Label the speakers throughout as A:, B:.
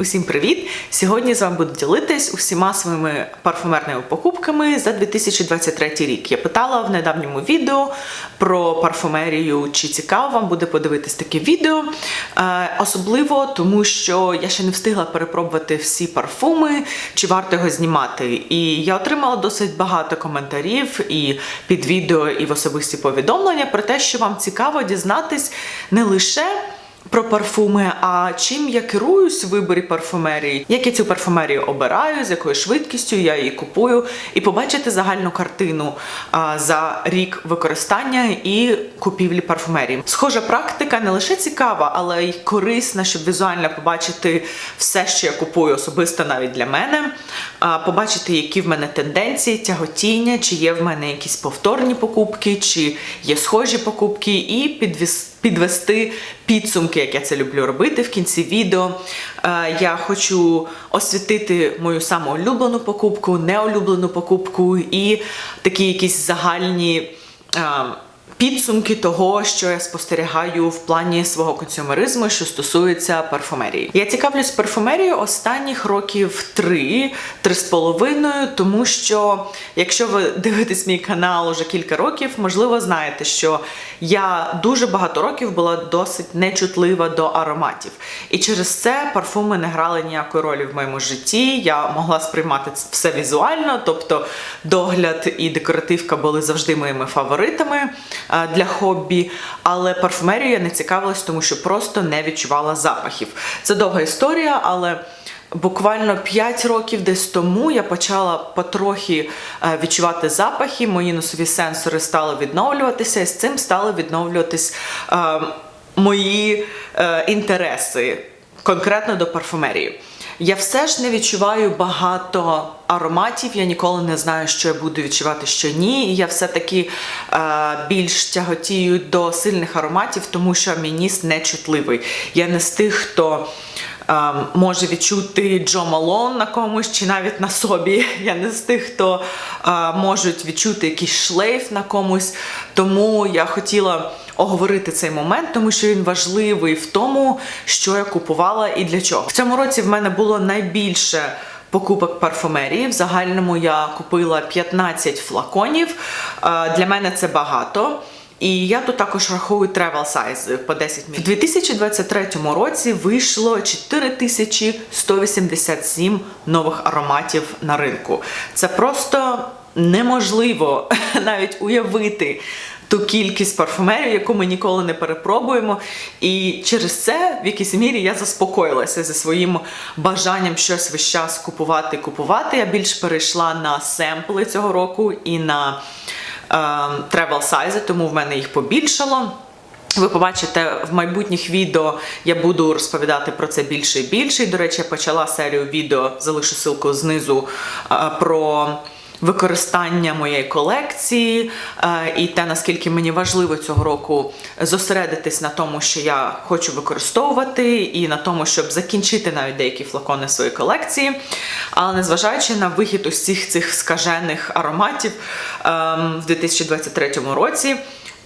A: Усім привіт! Сьогодні з вами буду ділитись усіма своїми парфумерними покупками за 2023 рік. Я питала в недавньому відео про парфумерію, чи цікаво вам буде подивитись таке відео. Е, особливо тому, що я ще не встигла перепробувати всі парфуми, чи варто його знімати. І я отримала досить багато коментарів і під відео, і в особисті повідомлення про те, що вам цікаво дізнатись не лише про парфуми, а чим я керуюсь в виборі парфумерії, як я цю парфумерію обираю, з якою швидкістю я її купую, і побачити загальну картину за рік використання і купівлі парфумерії. Схожа практика не лише цікава, але й корисна, щоб візуально побачити все, що я купую особисто навіть для мене, побачити, які в мене тенденції, тяготіння, чи є в мене якісь повторні покупки, чи є схожі покупки, і підвіз підвести підсумки, як я це люблю робити в кінці відео. Е, Я хочу освітити мою саму улюблену покупку, неулюблену покупку і такі якісь загальні. Підсумки того, що я спостерігаю в плані свого консюмеризму, що стосується парфумерії. Я цікавлюсь парфумерією останніх років три, три з половиною, тому що якщо ви дивитесь мій канал уже кілька років, можливо, знаєте, що я дуже багато років була досить нечутлива до ароматів. І через це парфуми не грали ніякої ролі в моєму житті. Я могла сприймати все візуально, тобто догляд і декоративка були завжди моїми фаворитами для хобі. Але парфумерією я не цікавилась, тому що просто не відчувала запахів. Це довга історія, але. Буквально 5 років десь тому я почала потрохи е, відчувати запахи, мої носові сенсори стали відновлюватися, і з цим стали відновлюватись е, мої е, інтереси конкретно до парфумерії. Я все ж не відчуваю багато ароматів. Я ніколи не знаю, що я буду відчувати, що ні. Я все-таки е, більш тяготію до сильних ароматів, тому що мій не чутливий. Я не з тих, хто може відчути Джо Малон на комусь чи навіть на собі. Я не з тих, хто е, можуть відчути якийсь шлейф на комусь. Тому я хотіла оговорити цей момент, тому що він важливий в тому, що я купувала і для чого. В цьому році в мене було найбільше. Покупок парфумерії. В загальному я купила 15 флаконів. Е, Для мене це багато. І я тут також рахую travel size по 10 мл. В 2023 році вийшло 4187 нових ароматів на ринку. Це просто неможливо навіть уявити ту кількість парфумерів, яку ми ніколи не перепробуємо. І через це в якійсь мірі я заспокоїлася зі своїм бажанням щось весь час купувати купувати. Я більш перейшла на семпли цього року і на travel size, тому в мене їх побільшало. Ви побачите в майбутніх відео, я буду розповідати про це більше і більше. І, до речі, я почала серію відео, залишу ссылку знизу е, про використання моєї колекції е, і те, наскільки мені важливо цього року зосередитись на тому, що я хочу використовувати, і на тому, щоб закінчити навіть деякі флакони своєї колекції. Але незважаючи на вихід усіх цих скажених ароматів ем, в 2023 році.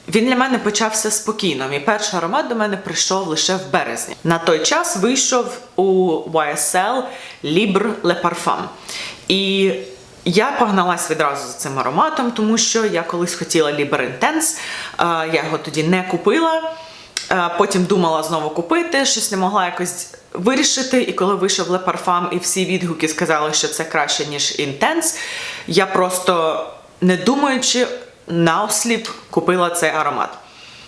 A: Він для мене почався спокійно. Мій перший аромат до мене прийшов лише в березні. На той час вийшов у YSL Libre Le Parfum. І я погналась відразу за цим ароматом, тому що я колись хотіла Libre Intense, е, я його тоді не купила. Е, Потім думала знову купити, щось не могла якось вирішити. І коли вийшов Le Parfum і всі відгуки сказали, що це краще, ніж Intense, я просто не думаючи наосліп купила цей аромат.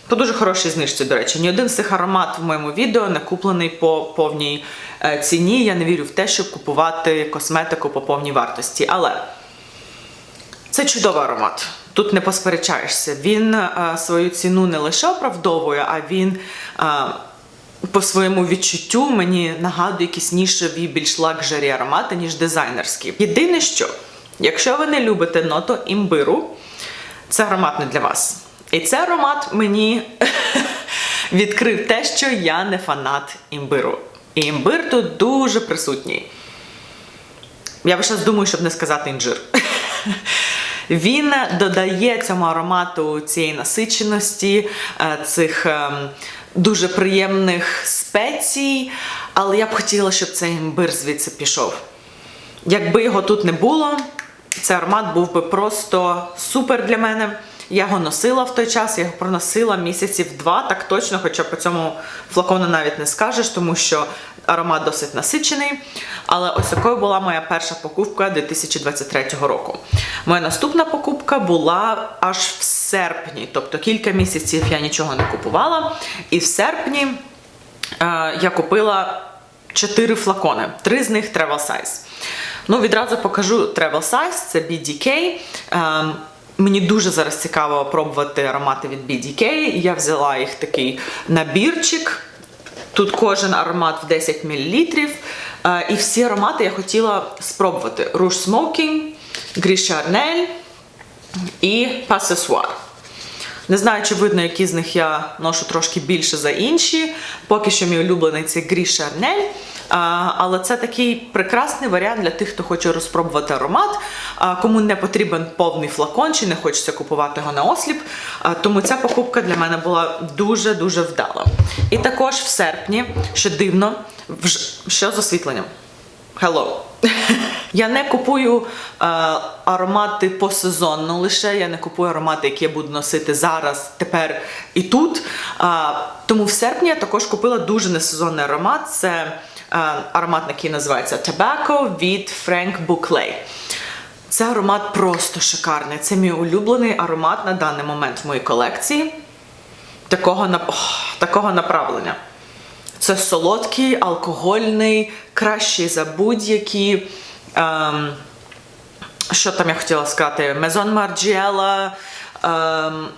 A: По дуже хорошій знижці, до речі. Ні один з цих аромат в моєму відео не куплений по повній е, ціні. Я не вірю в те, щоб купувати косметику по повній вартості. Але це чудовий аромат. Тут не посперечаєшся. Він е, свою ціну не лише оправдовує, а він е, по своєму відчуттю мені нагадує якісь нішеві, більш лакжері аромати, ніж дизайнерські. Єдине, що, якщо ви не любите ноту імбиру, це аромат не для вас. І цей аромат мені відкрив те, що я не фанат імбиру. І імбир тут дуже присутній. Я весь думаю, щоб не сказати інжир. Він додає цьому аромату цієї насиченості, е, цих ем, дуже приємних спецій, Але я б хотіла, щоб цей імбир звідси пішов. Якби його тут не було, цей аромат був би просто супер для мене. Я його носила в той час, я його проносила місяців два, так точно, хоча по цьому флакону навіть не скажеш, тому що аромат досить насичений. Але ось такою була моя перша покупка 2023 року. Моя наступна покупка була аж в серпні, тобто кілька місяців я нічого не купувала. І в серпні е, я купила 4 флакони, три з них travel size. Ну, відразу покажу travel size, це BDK. Ем, Мені дуже зараз цікаво пробувати аромати від BDK. Я взяла їх такий набірчик. Тут кожен аромат в 10 мл. Е, І всі аромати я хотіла спробувати: Rouge Smoking, Gris Charnel і Passesoir. Не знаю, чи видно, які з них я ношу трошки більше за інші. Поки що мій улюблений це Гріш Шарнель. Але це такий прекрасний варіант для тих, хто хоче розпробувати аромат, кому не потрібен повний флакон чи не хочеться купувати його на осліп. Тому ця покупка для мене була дуже-дуже вдала. І також в серпні, що дивно, що з освітленням? Hello. Я не купую е, аромати посезонно лише. Я не купую аромати, які я буду носити зараз, тепер і тут. Е, тому в серпні я також купила дуже несезонний аромат. Це е, аромат, який називається Tobacco від Frank Bouclay. Це аромат просто шикарний. Це мій улюблений аромат на даний момент в моїй колекції. Такого, ох, такого направлення. Це солодкий, алкогольний, кращий за будь-які. Ем, що там я хотіла сказати? Мезон Марджіела, ем,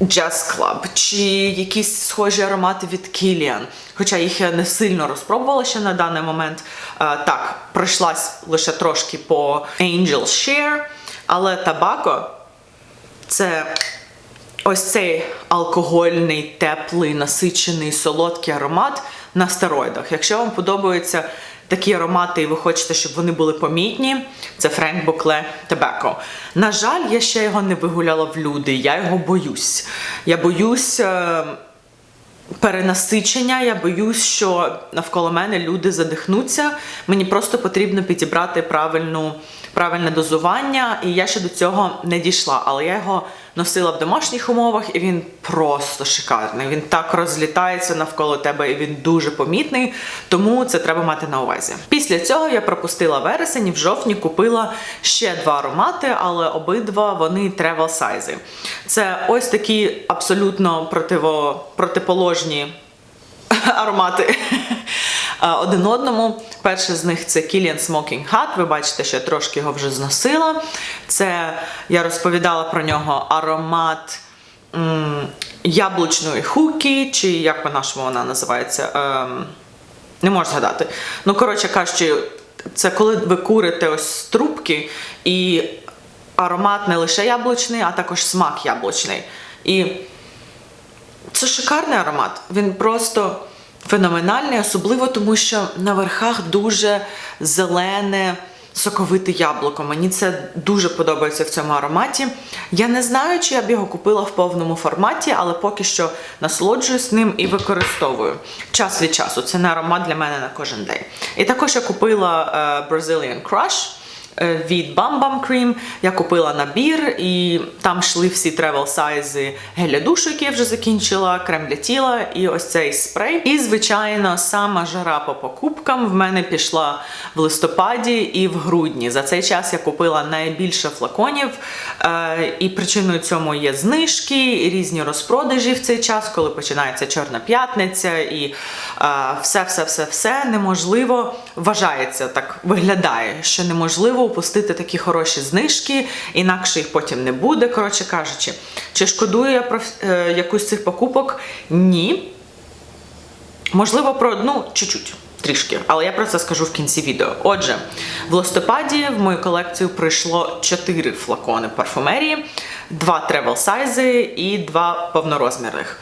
A: Jazz Club, чи якісь схожі аромати від Kilian. Хоча їх я не сильно розпробувала ще на даний момент. Е, так, пройшлась лише трошки по Angel Share, але табако це ось цей алкогольний, теплий, насичений, солодкий аромат на стероїдах. Якщо вам подобаються такі аромати, і ви хочете, щоб вони були помітні, це Bouclé Tobacco. На жаль, я ще його не вигуляла в люди. Я його боюсь. Я боюсь. е, перенасичення. Я боюсь, що навколо мене люди задихнуться. Мені просто потрібно підібрати правильну, правильне дозування, і я ще до цього не дійшла. Але я його носила в домашніх умовах, і він просто шикарний. Він так розлітається навколо тебе, і він дуже помітний. Тому це треба мати на увазі. Після цього я пропустила вересень і в жовтні купила ще два аромати, але обидва вони travel сайзи. Це ось такі абсолютно противо, протиположні аромати один одному. Перший з них це Kilian Smoking Hut. Ви бачите, що я трошки його вже зносила. Це я розповідала про нього аромат м, яблучної хуки, чи як по-нашому вона називається. Ем, не можу згадати. Ну, коротше кажучи, це коли ви курите ось з трубки, і аромат не лише яблучний, а також смак яблучний. І це шикарний аромат. Він просто феноменальний, особливо тому, що на верхах дуже зелене. Соковите яблуко. Мені це дуже подобається в цьому ароматі. Я не знаю, чи я б його купила в повному форматі, але поки що насолоджуюсь ним і використовую час від часу. Це не аромат для мене на кожен день. І також я купила е, Brazilian Crush від Bam Bam Cream. Я купила набір, і там йшли всі тревел сайзи геля душу, які я вже закінчила, крем для тіла і ось цей спрей. І, звичайно, сама жара по покупкам в мене пішла в листопаді і в грудні. За цей час я купила найбільше флаконів, е, і причиною цьому є знижки, і різні розпродажі в цей час, коли починається Чорна п'ятниця, і все-все-все-все неможливо вважається, так виглядає, що неможливо упустити такі хороші знижки, інакше їх потім не буде. Коротше кажучи, чи шкодую я про е, якусь цих покупок? Ні. Можливо, про одну чуть-чуть. Трішки, але я про це скажу в кінці відео. Отже, в листопаді в мою колекцію прийшло 4 флакони парфумерії, два тревел сайзи і два повнорозмірних.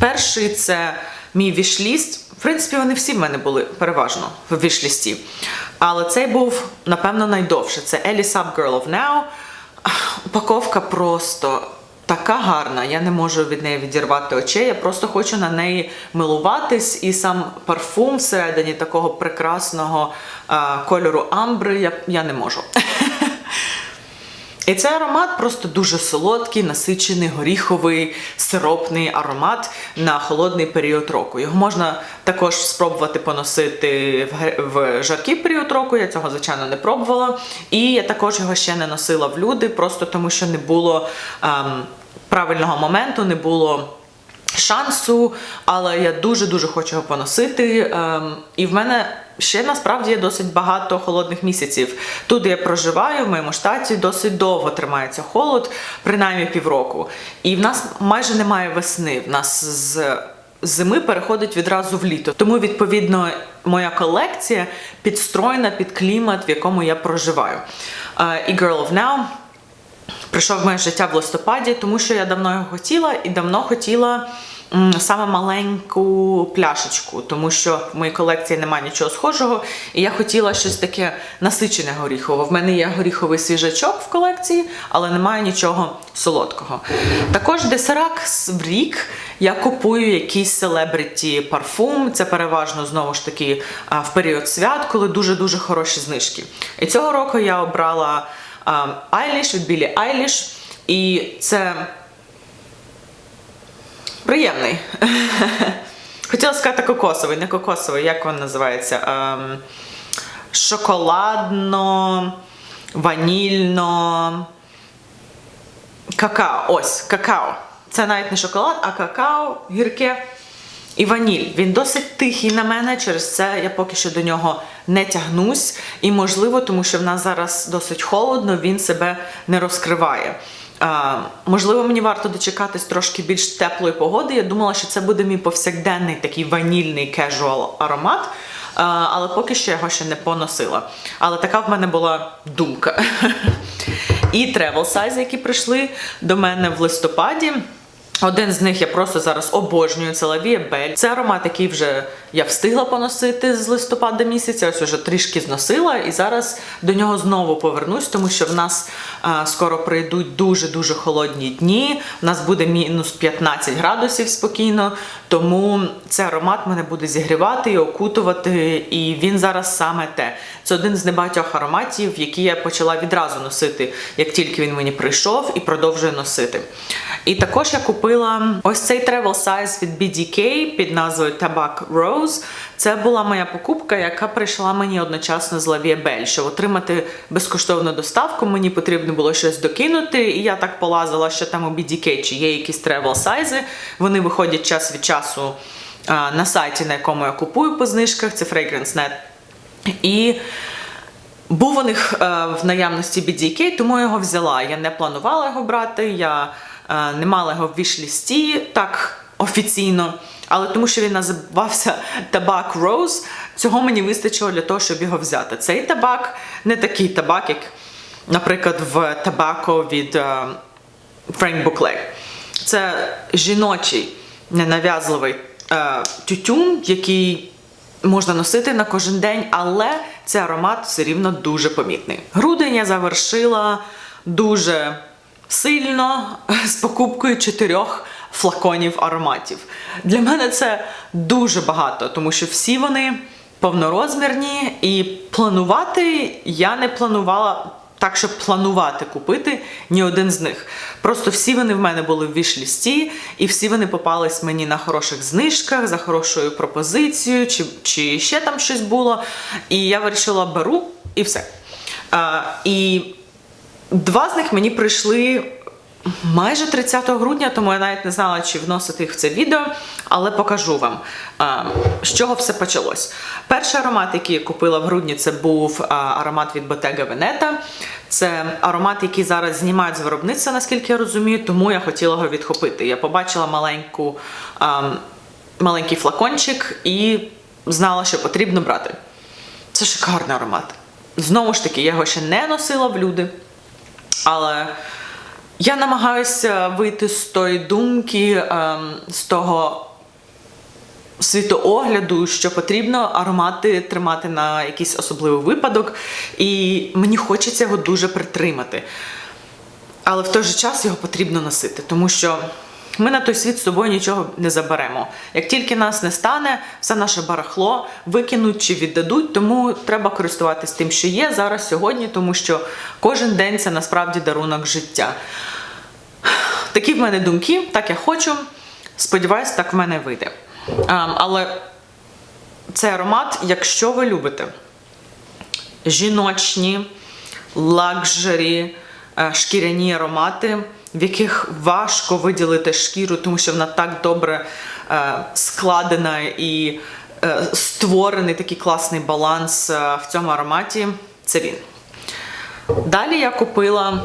A: Перший це мій вішліст. В принципі, вони всі в мене були переважно в вішлісті. Але цей був, напевно, найдовше. Це Ellie Sub Girl of Now. Упаковка просто така гарна, я не можу від неї відірвати очей. Я просто хочу на неї милуватись, і сам парфум всередині такого прекрасного а, кольору амбри я, я не можу. І цей аромат просто дуже солодкий, насичений, горіховий, сиропний аромат на холодний період року. Його можна також спробувати поносити в, в жаркий період року. Я цього, звичайно, не пробувала. І я також його ще не носила в люди, просто тому що не було ем, правильного моменту, не було шансу, але я дуже дуже хочу його поносити. Ем, і в мене ще насправді є досить багато холодних місяців. Тут де я проживаю в моєму штаті досить довго тримається холод, принаймні півроку. І в нас майже немає весни. В нас з зими переходить відразу в літо. Тому, відповідно, моя колекція підстроєна під клімат, в якому я проживаю. Е, і Girl of Now прийшов в моє життя в листопаді, тому що я давно його хотіла і давно хотіла саме маленьку пляшечку, тому що в моїй колекції немає нічого схожого, і я хотіла щось таке насичене горіхове. В мене є горіховий свіжачок в колекції, але немає нічого солодкого. Також десь раз в рік я купую якийсь селебриті парфум. Це переважно знову ж таки в період свят, коли дуже-дуже хороші знижки. І цього року я обрала Айліш від Білі Айліш. І це приємний. Хотіла сказати кокосовий, не кокосовий, як він називається? Ем, шоколадно, ванільно. Какао. Ось, какао. Це навіть не шоколад, а какао, гірке і ваніль. Він досить тихий на мене, через це я поки що до нього не тягнусь. І можливо, тому що в нас зараз досить холодно, він себе не розкриває. Можливо, мені варто дочекатись трошки більш теплої погоди. Я думала, що це буде мій повсякденний такий ванільний кежуал аромат. Але поки що його ще не поносила. Але така в мене була думка. І travel size, які прийшли до мене в листопаді. Один з них я просто зараз обожнюю це Lavie Belle. Це аромат, який вже я встигла поносити з листопада місяця, ось уже трішки зносила, і зараз до нього знову повернусь, тому що в нас а, скоро прийдуть дуже-дуже холодні дні. В нас буде мінус 15 градусів спокійно, тому цей аромат мене буде зігрівати і окутувати, і він зараз саме те. Це один з небагатьох ароматів, які я почала відразу носити, як тільки він мені прийшов, і продовжую носити. І також я купила ось цей travel size від BDK під назвою Tabak Rose. Це була моя покупка, яка прийшла мені одночасно з Belle. Щоб отримати безкоштовну доставку, мені потрібно було щось докинути, і я так полазила, що там у BDK чи є якісь travel size. Вони виходять час від часу на сайті, на якому я купую по знижках, це Fragrance.net. І був у них е, в наявності BDK, тому я його взяла. Я не планувала його брати, я е, не мала його в вішлісті так офіційно. Але тому що він називався табак Rose, цього мені вистачило для того, щоб його взяти. Цей табак не такий табак, як, наприклад, в табако від е, Frank Buckley. Це жіночий ненав'язливий е, тютюн, який можна носити на кожен день, але цей аромат все рівно дуже помітний. Грудень я завершила дуже сильно з покупкою чотирьох флаконів ароматів. Для мене це дуже багато, тому що всі вони повнорозмірні, і планувати я не планувала так, щоб планувати купити ні один з них. Просто всі вони в мене були в вішлісті, і всі вони попались мені на хороших знижках, за хорошою пропозицією, чи, чи ще там щось було. І я вирішила беру і все. А, і два з них мені прийшли. Майже 30 грудня, тому я навіть не знала, чи вносити їх в це відео, але покажу вам, з чого все почалось. Перший аромат, який я купила в грудні, це був аромат від Bottega Veneta. Це аромат, який зараз знімають з виробництва, наскільки я розумію, тому я хотіла його відхопити. Я побачила маленьку, маленький флакончик і знала, що потрібно брати. Це шикарний аромат. Знову ж таки, я його ще не носила в люди, але. Я намагаюся вийти з тої думки, ем, з того світоогляду, що потрібно аромати тримати на якийсь особливий випадок, і мені хочеться його дуже притримати. але в той же час його потрібно носити, тому що ми на той світ з собою нічого не заберемо. Як тільки нас не стане, все наше барахло викинуть чи віддадуть, тому треба користуватись тим, що є зараз, сьогодні, тому що кожен день це насправді дарунок життя. Такі в мене думки, так я хочу. Сподіваюсь, так в мене вийде. А, але цей аромат, якщо ви любите жіночні, лакжері, е, шкіряні аромати, в яких важко виділити шкіру, тому що вона так добре е, складена і е, створений такий класний баланс е, в цьому ароматі. Це він. Далі я купила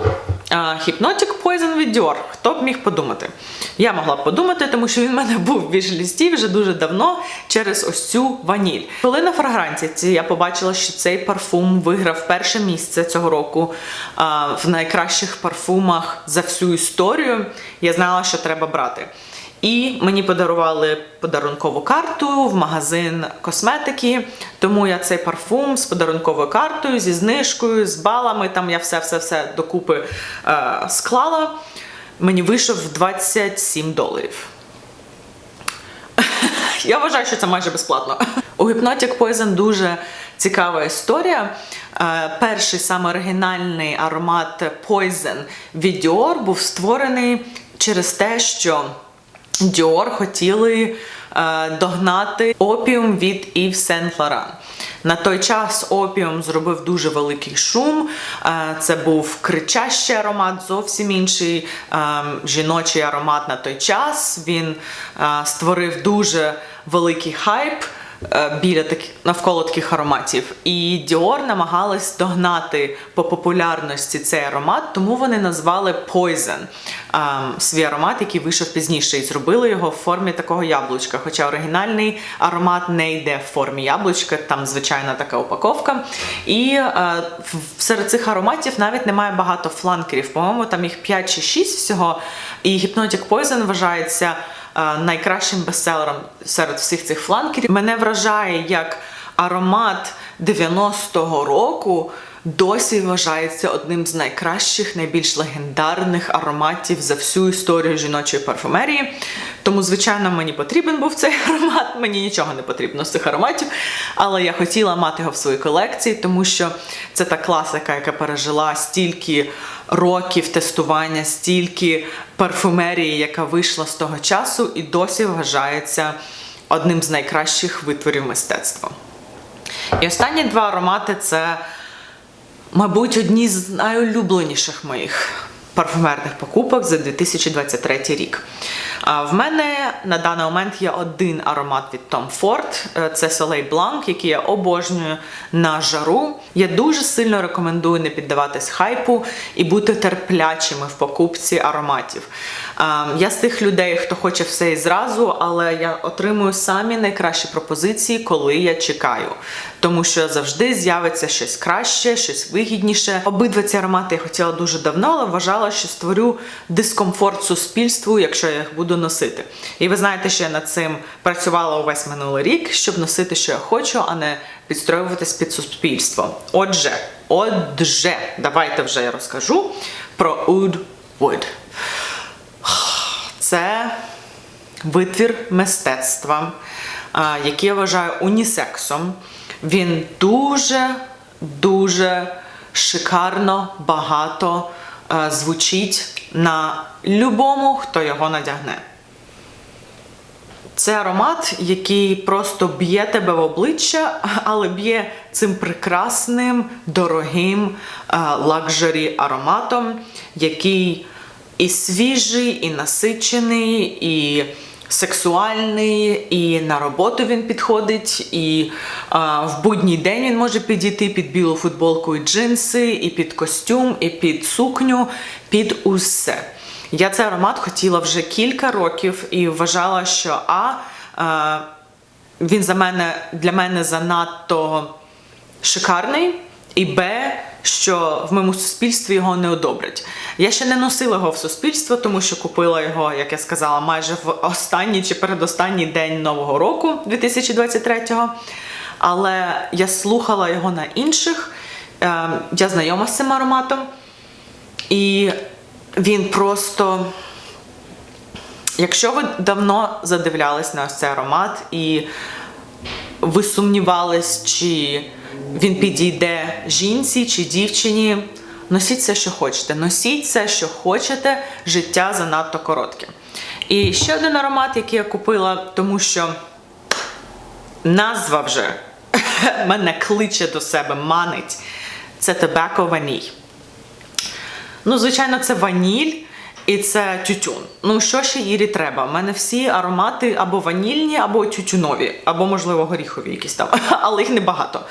A: Hypnotic Poison від Dior. Хто б міг подумати? Я могла б подумати, тому що він в мене був в віж-лісті вже дуже давно через ось цю ваніль. Коли на фрагранці я побачила, що цей парфум виграв перше місце цього року а, в найкращих парфумах за всю історію, я знала, що треба брати. І мені подарували подарункову карту в магазин косметики. Тому я цей парфум з подарунковою картою, зі знижкою, з балами. Там я все-все-все докупи е, склала. Мені вийшов 27 доларів. Я вважаю, що це майже безплатно. У Hypnotic Poison дуже цікава історія. Е, Перший саме оригінальний аромат Poison від Dior був створений через те, що Dior хотіли е, догнати опіум від Ів Saint Laurent. На той час опіум зробив дуже великий шум. Е, Це був кричащий аромат, зовсім інший е, жіночий аромат на той час. Він е, створив дуже великий хайп біля таких навколо таких ароматів. І Dior намагались догнати по популярності цей аромат, тому вони назвали Poison е, свій аромат, який вийшов пізніше, і зробили його в формі такого яблучка. Хоча оригінальний аромат не йде в формі яблучка, там звичайна така упаковка. І е, серед цих ароматів навіть немає багато фланкерів. По-моєму, там їх 5 чи 6 всього. І Hypnotic Poison вважається е, найкращим бестселером серед всіх цих фланкерів. Мене вражає, як аромат 90-го року досі вважається одним з найкращих, найбільш легендарних ароматів за всю історію жіночої парфумерії. Тому, звичайно, мені потрібен був цей аромат. Мені нічого не потрібно з цих ароматів, але я хотіла мати його в своїй колекції, тому що це та класика, яка пережила стільки років тестування, стільки парфумерії, яка вийшла з того часу, і досі вважається одним з найкращих витворів мистецтва. І останні два аромати це, мабуть, одні з найулюбленіших моїх парфумерних покупок за 2023 рік. В мене на даний момент є один аромат від Tom Ford. Е, Це Soleil Blanc, який я обожнюю на жару. Я дуже сильно рекомендую не піддаватись хайпу і бути терплячими в покупці ароматів. Я з тих людей, хто хоче все і зразу, але я отримую самі найкращі пропозиції, коли я чекаю. Тому що завжди з'явиться щось краще, щось вигідніше. Обидва ці аромати я хотіла дуже давно, але вважала, що створю дискомфорт суспільству, якщо я їх буду носити. І ви знаєте, що я над цим працювала увесь минулий рік, щоб носити, що я хочу, а не підстроюватись під суспільство. Отже, отже, давайте вже я розкажу про Oud Wood. Це витвір мистецтва, який я вважаю унісексом. Він дуже, дуже шикарно, багато е, звучить на любому, хто його надягне. Це аромат, який просто б'є тебе в обличчя, але б'є цим прекрасним, дорогим е, лакжері ароматом, який і свіжий, і насичений, і сексуальний, і на роботу він підходить, і а, в будній день він може підійти під білу футболку і джинси, і під костюм, і під сукню, під усе. Я цей аромат хотіла вже кілька років і вважала, що а, а він за мене для мене занадто шикарний, і Б, що в моєму суспільстві його не одобрять. Я ще не носила його в суспільство, тому що купила його, як я сказала, майже в останній чи передостанній день Нового року 2023-го. Але я слухала його на інших. Е, Я знайома з цим ароматом. І він просто. Якщо ви давно задивлялись на ось цей аромат і ви сумнівались, чи він підійде жінці чи дівчині, носіть все, що хочете. Носіть все, що хочете, життя занадто коротке. І ще один аромат, який я купила, тому що назва вже мене кличе до себе, манить. Це Tobacco Vanille. Ну, звичайно, це ваніль і це тютюн. Ну, що ще Ірі треба? У мене всі аромати або ванільні, або тютюнові, або, можливо, горіхові якісь там, але їх небагато.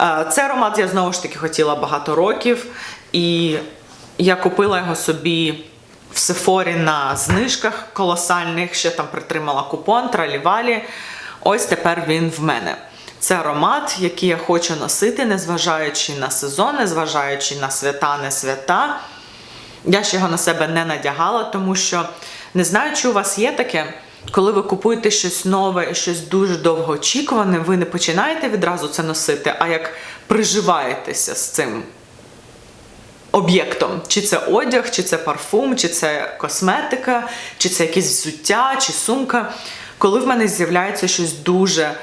A: Е, Цей аромат я знову ж таки хотіла багато років, і я купила його собі в Сефорі на знижках колосальних, ще там притримала купон, тралівалі. Ось тепер він в мене. Це аромат, який я хочу носити, незважаючи на сезон, незважаючи на свята, не свята. Я ще його на себе не надягала, тому що не знаю, чи у вас є таке, коли ви купуєте щось нове і щось дуже довгоочікуване, ви не починаєте відразу це носити, а як приживаєтеся з цим об'єктом. Чи це одяг, чи це парфум, чи це косметика, чи це якесь взуття, чи сумка. Коли в мене з'являється щось дуже е,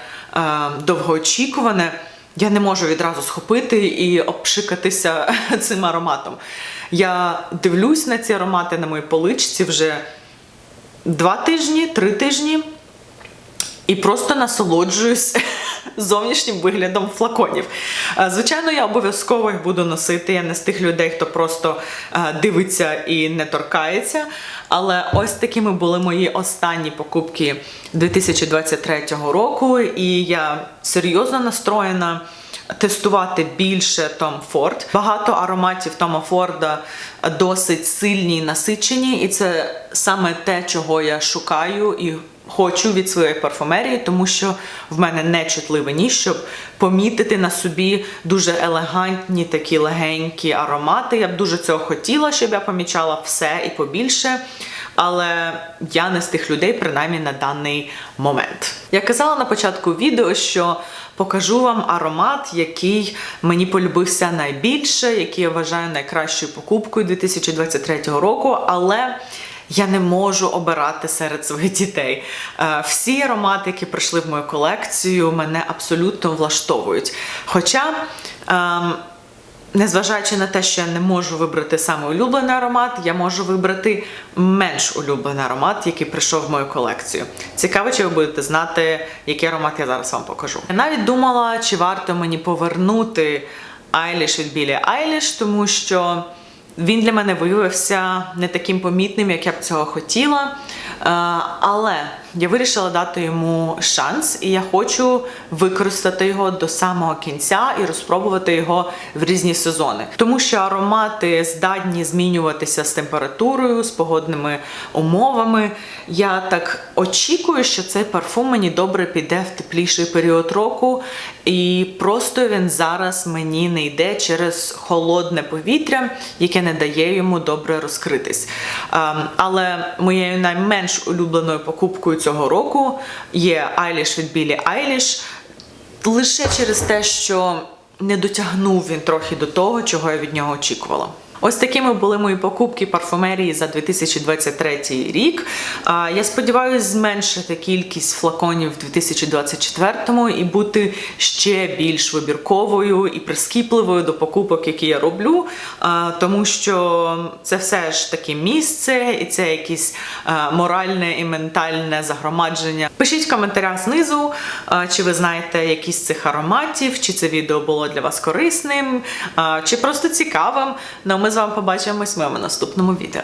A: довгоочікуване, я не можу відразу схопити і обшикатися цим ароматом. Я дивлюсь на ці аромати на моїй поличці вже два тижні, три тижні. І просто насолоджуюсь зовнішнім виглядом флаконів. Е, Звичайно, я обов'язково їх буду носити. Я не з тих людей, хто просто е, дивиться і не торкається. Але ось такими були мої останні покупки 2023 року, і я серйозно настроєна. Тестувати більше Tom Ford. Багато ароматів Тома Форда досить сильні і насичені, і це саме те, чого я шукаю і хочу від своєї парфумерії, тому що в мене не чутливий ніж, щоб помітити на собі дуже елегантні такі легенькі аромати. Я б дуже цього хотіла, щоб я помічала все і побільше. Але я не з тих людей, принаймні на даний момент. Я казала на початку відео, що покажу вам аромат, який мені полюбився найбільше, який я вважаю найкращою покупкою 2023 року, але я не можу обирати серед своїх дітей. Е, Всі аромати, які прийшли в мою колекцію, мене абсолютно влаштовують. Хоча. ем, Незважаючи на те, що я не можу вибрати саме улюблений аромат, я можу вибрати менш улюблений аромат, який прийшов в мою колекцію. Цікаво, чи ви будете знати, який аромат я зараз вам покажу. Я навіть думала, чи варто мені повернути Айліш від Білі Айліш, тому що він для мене виявився не таким помітним, як я б цього хотіла. Е, Але я вирішила дати йому шанс, і я хочу використати його до самого кінця і розпробувати його в різні сезони. Тому що аромати здатні змінюватися з температурою, з погодними умовами. Я так очікую, що цей парфум мені добре піде в тепліший період року, і просто він зараз мені не йде через холодне повітря, яке не дає йому добре розкритись. Ем, Але моєю найменш улюбленою покупкою цього року є Айліш від Білі Айліш. Лише через те, що не дотягнув він трохи до того, чого я від нього очікувала. Ось такими були мої покупки парфумерії за 2023 рік. Я сподіваюся зменшити кількість флаконів в 2024 і бути ще більш вибірковою і прискіпливою до покупок, які я роблю, тому що це все ж таки місце, і це якесь моральне і ментальне загромадження. Пишіть в коментарях знизу, чи ви знаєте якісь цих ароматів, чи це відео було для вас корисним, чи просто цікавим. Ну, ми з вами побачимось в моєму наступному відео.